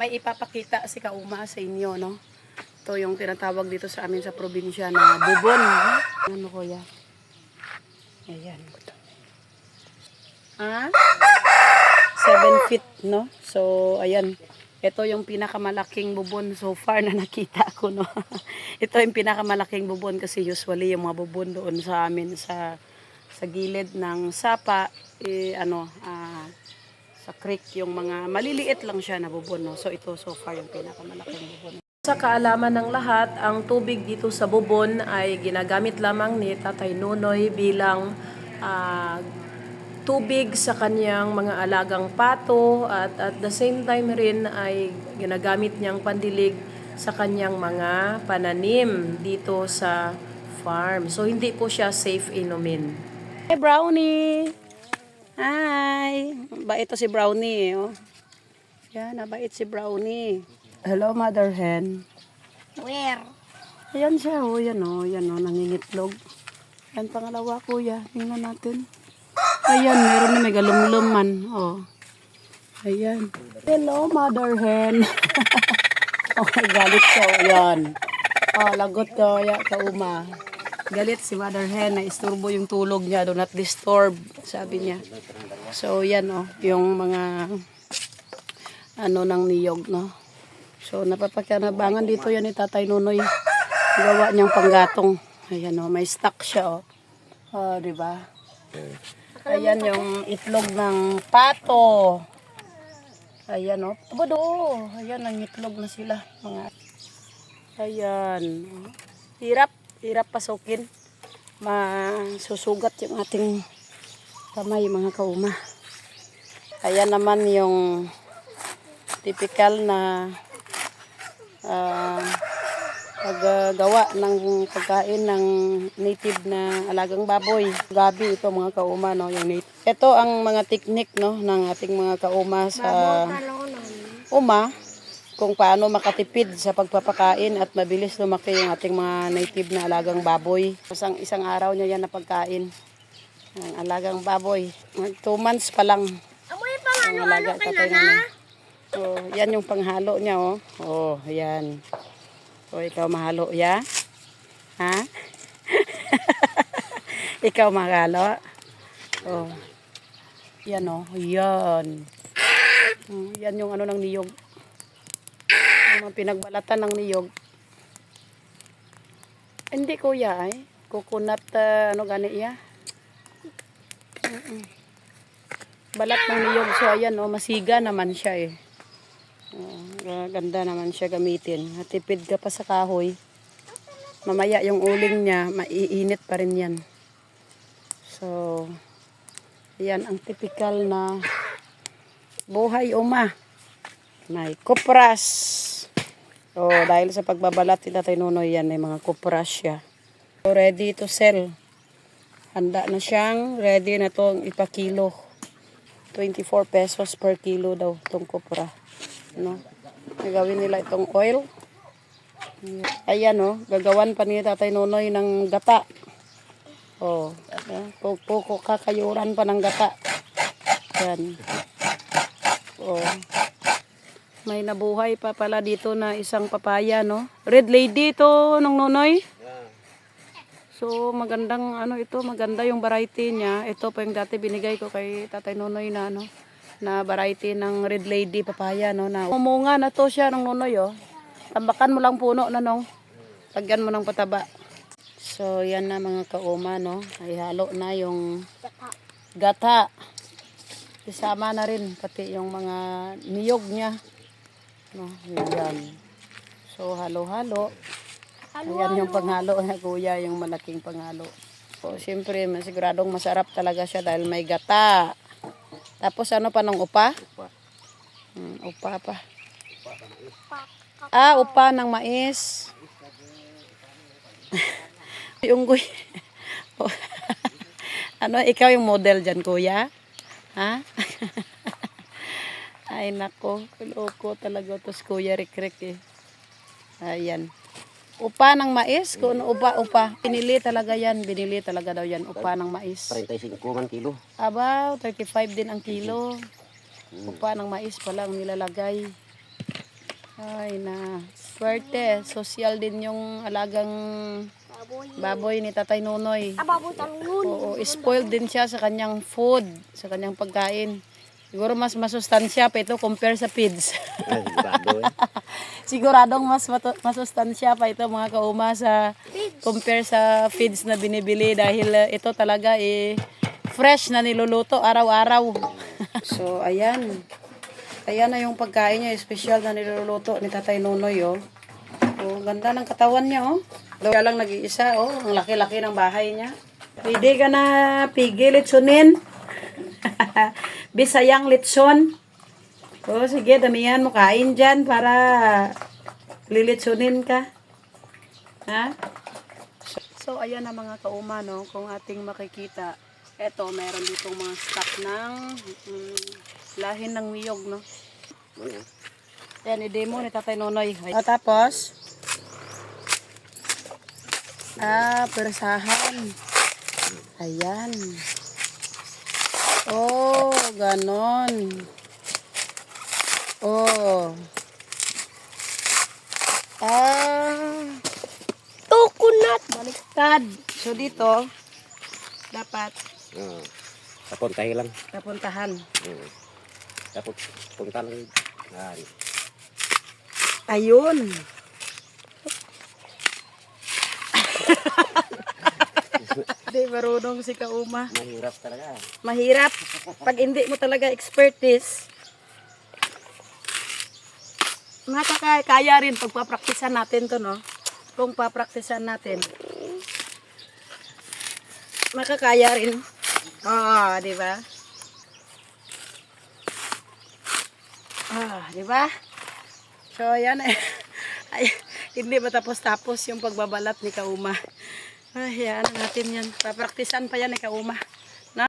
may ipapakita si Kauma sa inyo, no? Ito yung tinatawag dito sa amin sa probinsya na bubon. Ano kuya? Ayan. Ha? 7 feet, no? So, ayan. Ito yung pinakamalaking bubon so far na nakita ko, no? Ito yung pinakamalaking bubon kasi usually yung mga bubon doon sa amin sa sa gilid ng sapa, eh, ano, ah, sa creek, yung mga maliliit lang siya na bubon, no? So, ito so far yung pinakamalaking bubon. Sa kaalaman ng lahat, ang tubig dito sa bubon ay ginagamit lamang ni Tatay Nunoy bilang ah, tubig sa kanyang mga alagang pato at at the same time rin ay ginagamit niyang pandilig sa kanyang mga pananim dito sa farm. So hindi po siya safe inumin. Hey Brownie! Hi! Bait to si Brownie. Oh. Yan, nabait si Brownie. Hello, Mother Hen. Where? Ayan siya, oh, yan oh, yan oh, nangingitlog. Yan, pangalawa, kuya. Tingnan natin. Ayan, meron na may galumluman, oh. Ayan. Hello, mother hen. okay, galit siya, oh, yan. Oh, lagot ko, ya, kauma. Galit si mother hen, na isturbo yung tulog niya, do not disturb, sabi niya. So, yan oh, yung mga ano ng niyog, no? So, napapakinabangan dito yan ni Tatay Nunoy. Gawa niyang panggatong. Ayan o, may stock siya o. Oh, di ba? Ayan yung itlog ng pato. Ayan o. Aba do. Ayan, ang itlog na sila. Mga. Ayan. Hirap. Hirap pasukin. Masusugat yung ating kamay mga kauma. Ayan naman yung typical na ah paggagawa ng pagkain ng native na alagang baboy. Gabi ito mga kauma no, yung native. Ito ang mga technique no ng ating mga kauma sa uma kung paano makatipid sa pagpapakain at mabilis lumaki yung ating mga native na alagang baboy. Isang isang araw niya yan na pagkain. Ang alagang baboy. Two months pa lang. Amoy pa Ang alaga tatay naman. So, yan yung panghalo niya, oh. Oh, yan. O, ikaw mahalo, ya? Ha? ikaw mahalo? Oh. Yan, oh. Yan. Mm, Yan yung ano ng niyog. Mga pinagbalatan ng niyog. Hindi, kuya, ay. Coconut, ah, ano gani iya? Mm-mm. Balat ng niyog. So, ayan, oh. Masiga naman siya, eh. Oh, ganda naman siya gamitin. Natipid ka pa sa kahoy. Mamaya yung uling niya, maiinit pa rin yan. So, yan ang typical na buhay uma. May kupras. So, dahil sa pagbabalat ni Tatay Nunoy yan, may mga kupras siya. So, ready to sell. Handa na siyang ready na tong ipakilo. 24 pesos per kilo daw itong kupra. No? Gagawin nila itong oil. Ayan oh, gagawan pa ni Tatay Nonoy ng gata. Oh, puko kakayuran pa ng gata. Yan. Oh. May nabuhay pa pala dito na isang papaya, no? Red lady to nung Nonoy. So, magandang ano ito, maganda yung variety niya. Ito pa yung dati binigay ko kay Tatay Nonoy na ano, na variety ng Red Lady papaya no na. Umunga na to siya ng Nonoy oh. Tambakan mo lang puno na nung. Lagyan mo ng pataba. So, yan na mga kauma no. Ay halo na yung gata. Isama na rin pati yung mga niyog niya. No, yan. So, halo-halo. Ayan yung panghalo na kuya, yung malaking panghalo. So, siyempre, masiguradong masarap talaga siya dahil may gata. Tapos ano pa ng upa? Hmm, upa pa. Ah, upa ng mais. yung guy. ano, ikaw yung model dyan, kuya? Ha? Ay, nako. Loko talaga to si Kuya Rick-Rick eh. Ayan. Upa ng mais, kung ano upa, upa. Binili talaga yan, binili talaga daw yan, upa ng mais. 35 man kilo. Abaw, 35 din ang kilo. Upa ng mais pa lang nilalagay. Ay na, swerte. Social din yung alagang Baboy. ni Tatay Nonoy. Ah, baboy talon. Oo, spoiled din siya sa kanyang food, sa kanyang pagkain. Siguro mas masustansya pa ito compare sa feeds. Ay, baboy. Siguradong mas masustansya pa ito mga kauma sa compare sa feeds na binibili dahil uh, ito talaga eh fresh na niluluto araw-araw. so ayan. Ayan na yung pagkain niya, special na niluluto ni Tatay Nonoy oh. Oh, ganda ng katawan niya oh. Kaya lang nag-iisa oh, ang laki-laki ng bahay niya. Pwede ka na pigil litsunin. Bisayang litson. Oh, sige, damihan mo kain dyan para lilitsunin ka. Ha? So, ayan na mga kauma, no? Kung ating makikita, eto, meron ditong mga stock ng mm, lahin ng niyog, no? Ayan, i-demo ni Tatay Nonoy. At tapos, ah, persahan. Ayan. Oh, ganon. Oh. Ah, Coconut. baliktad. So, dito, dapat Oo. Papuntahin lang. napuntahan. Oo. Tapos punta lang. Yan. Ayun. Hindi marunong si Kauma. Mahirap talaga. Mahirap. Pag hindi mo talaga expertise, makakaya rin pag papraktisan natin to, no? Kung papraktisan natin. Makakaya rin. Oo, di ba? Ah, di ba? So, ayan eh. Ay, hindi ba tapos-tapos yung pagbabalat ni Kauma? Ay, yan natin yan. Papraktisan pa yan ni Kauma.